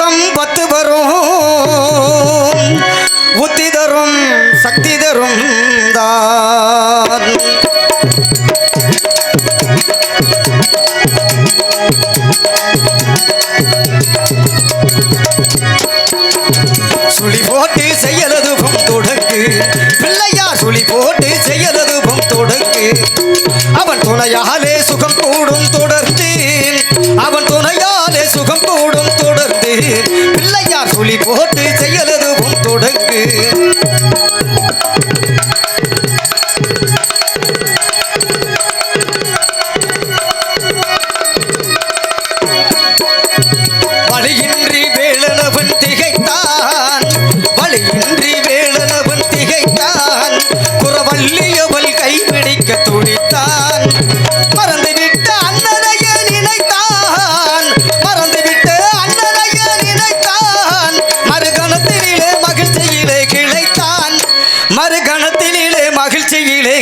சம்பத்து வரும். புத்தி தரும் சக்தி தரும் தான். சுழி போட்டு செய்யலதுவும் தொடக்கு. பிள்ளையார் சுழி போட்டு செய்யலதுவும் தொடக்கு. அவன் துணையார் பிள்ளையார் போட்டு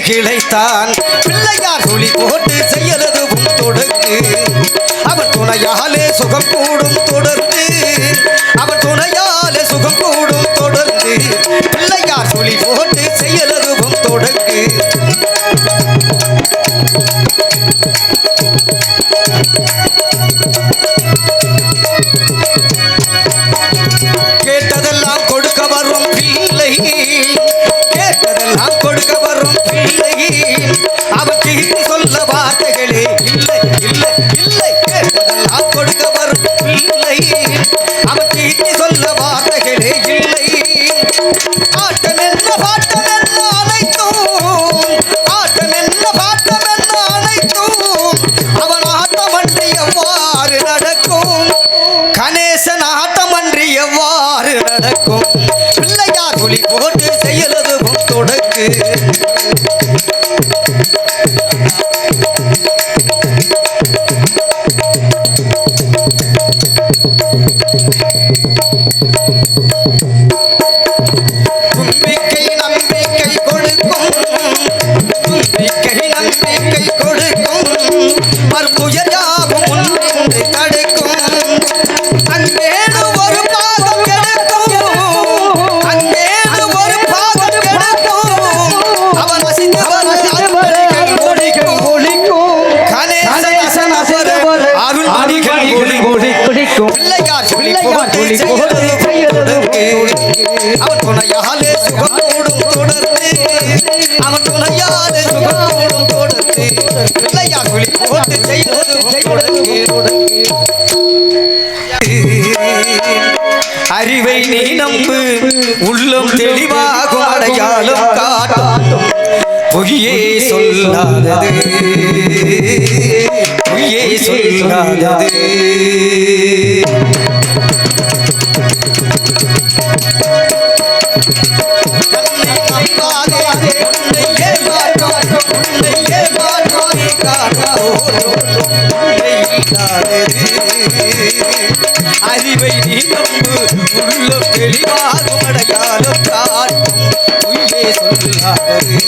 கிளைத்தான். பிள்ளையார் சொல்லி போட்டு செய்யறது உன் தொடங்கு அவன் துணையாலே சுகம் கூடும் தொடர்ந்து. நடக்கும். பிள்ளையார் ஒளி போட்டு அவன் துணையாலே சுகமோடும் தொடர்ந்து. அவன் துணையாலே சுகமோடும் தொடர்ந்து. பிள்ளையார் சொல்லி போட்டு அறிவை நீ நம்பு உள்ளம் தெளிவாக அடையாளம் காட்டும். பொய்யே சொல்லாதது. பொய்யே சொல்லாதது. அறிவை நீ நம்பு உள்ளம் தெளிவாகும் அடையாளம் காட்டும் பொய்யே சொல்லாதது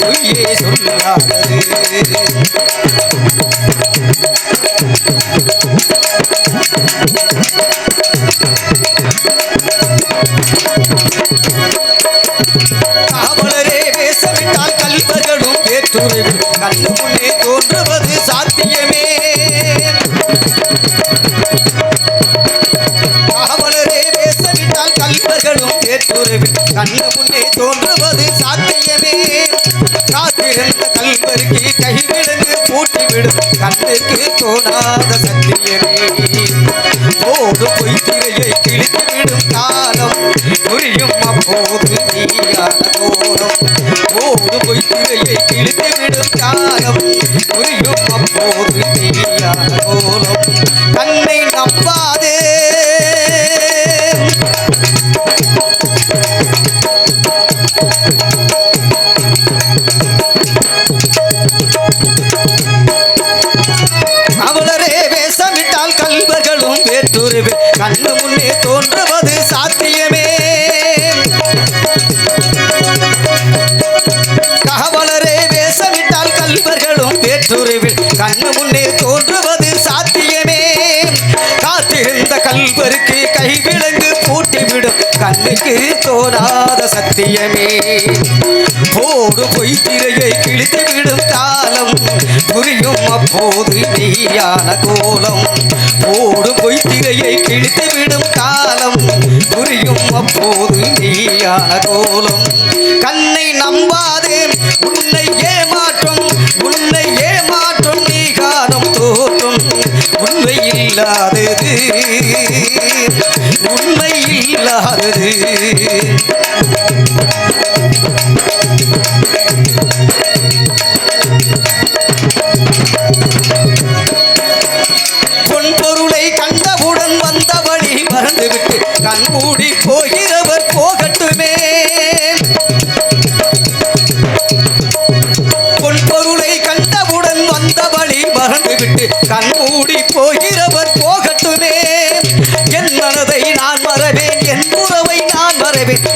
பொய்யே சொல்லாதது காவலரே அவர்களும் ஏற்றுறவில் கண்ணு முன்னே தோன்றுவது சாத்தியமே. காத்திருந்த கல்வருக்கு கைவிடுங்கு பூட்டிவிடும். கண்ணுக்கு தோணாத சத்தியமே. போடு பொய்த்திரையை கிழித்துவிடும் காலம். புரியும் அப்போது நீயான கோலம். போடு பொய்த்திரையை கிழித்துவிடும் காலம். கண்ணுக்கு தோணாத சத்தியமே. போடு பொய்த்திரையை கிழித்து விடும் காலம் புரியும் அப்போது நீயான கோலம். போடு பொய்த்திரையை கிழித்து விடும் காலம் புரியும் அப்போது நீயான கோலம். கண்ணை நம்பாதே உன்னை ஏமாற்றும். உன்னை ஏமாற்றும் நீ காலம் தோற்றும். உண்மை இல்லாதது உண்மை ही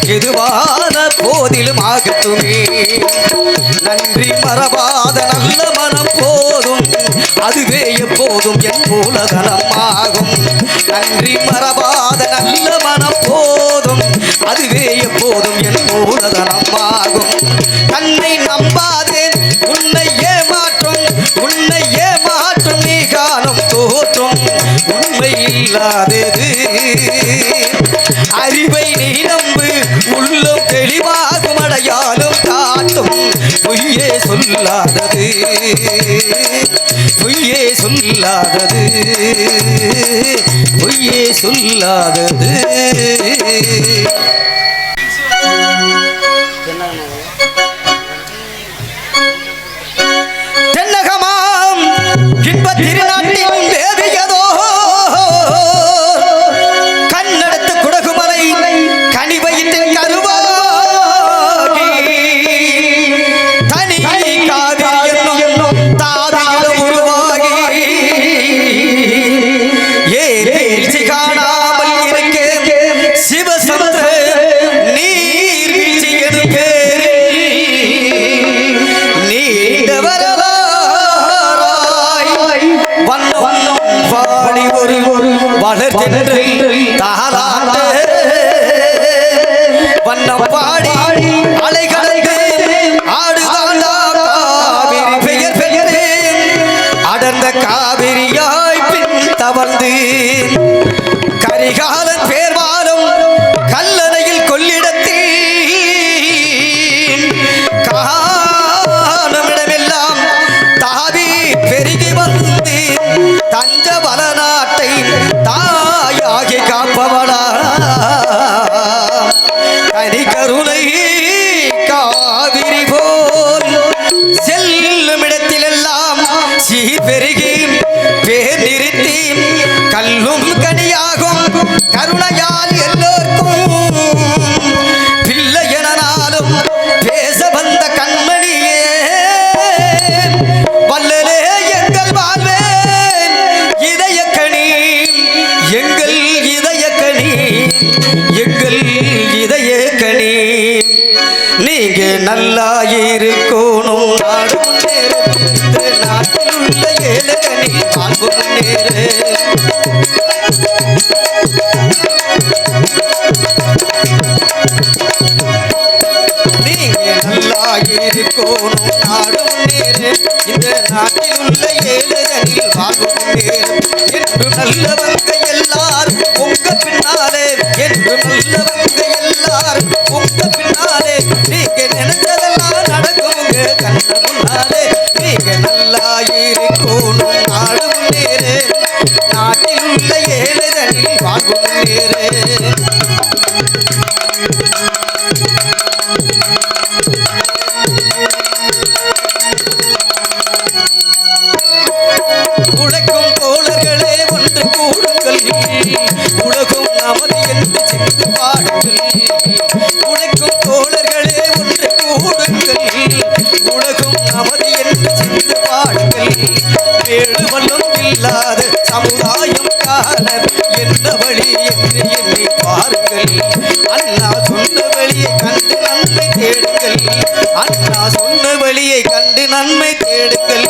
எதுவான போதிலும் ஆகட்டுமே. நன்றி மறவாத நல்ல மனம் போதும். அதுவே எப்போதும் என் மூலதனம் ஆகும் நன்றி மறவாத நல்ல மனம் போதும். அதுவே எப்போதும் என் மூலதனம் ஆகும் தன்னை நம்பாதேன் உன்னை ஏமாற்றும் உன்னை ஏமாற்றும் நீ காலம் தோற்றும். உண்மை இல்லாதது. அறிவை நீளம் பொய்யே சொல்லாதது. நீங்க நல்லா இருக்கணும். நாடு முன்னேறும் நாட்டில் உள்ள ஏழகனி வாழ்வு முன்னேறு நீங்க நல்லா இருக்கணும். நாடும் நேரு இந்த நாட்டில் உள்ள ஏழைகளில் வாழ்வு நேரு என்று நல்லவங்க சமுதாயம் எந்த வழி என்று எண்ணி பாருங்கள் அண்ணா சொன்ன வழியை கண்டு நன்மை தேடுங்கள். அண்ணா சொன்ன வழியை கண்டு நன்மை தேடுங்கள்.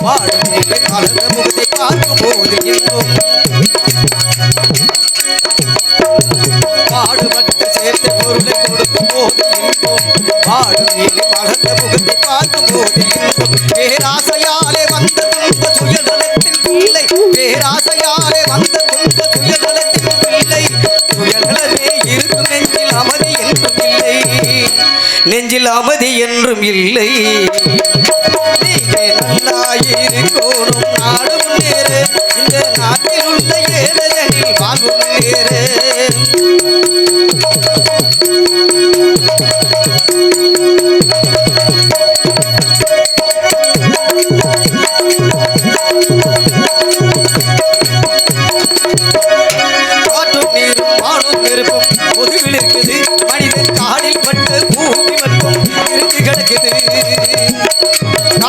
வாழும் நிலை முகத்தை பார்க்கும் போது பாடுபட்ட பொருளை கொடுக்கும் போது வாழும் நிலை முகத்தை பார்க்கும் போது பேராசையாலே வந்த துன்ப சுயநலத்தின் பிள்ளை பேராசையாலே வந்த துன்ப சுயநலத்தின் பிள்ளை சுயநலமே இருக்கும் நெஞ்சில் அமதி என்றும் இல்லை. நெஞ்சில் அமைதி என்றும் இல்லை நீங்க இருக்கணும் நாடு முன்னேற இந்த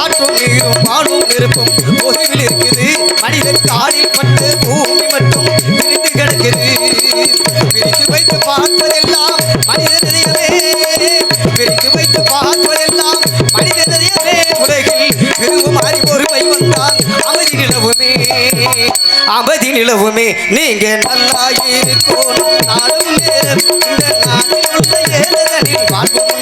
காற்றும் நீரும் பாலும் நெருப்பும் பொதுவில் இருக்குது. மனிதன் காலில் பட்டு பூமி மட்டும் விரித்து கிடக்குது விரித்து வைத்து பார்ப்பதெல்லாம் மனித இதயமே. பிரித்து வைத்து பார்ப்பதெல்லாம் மனித இதயமே. உலகில் பெருகும் அறிவொருமை வந்தால் அமைதி நிலவுமே. அமைதி நிலவுமே. நீங்க நல்லா இருக்கணும் நாளும் நேரம். இந்த நாளில் உள்ள ஏழைகளில் வாழ்வும்.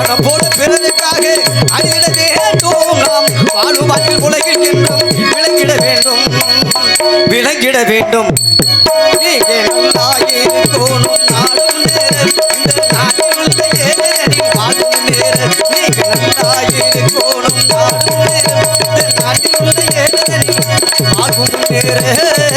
வானம் போல பிறருக்காக அழிந்திட வேண்டும் நாம் வாழுவாக்கில் உலகில் என்றும் விளங்கிட வேண்டும். விளங்கிட வேண்டும். நீங்க நாடும் நேரம். இந்த நாட்டில் வாழும் நேரம். நீங்க நல்லா நாடும் நேரம். இந்த நாட்டில் உள்ள நேரம் வாழும் நேரம்.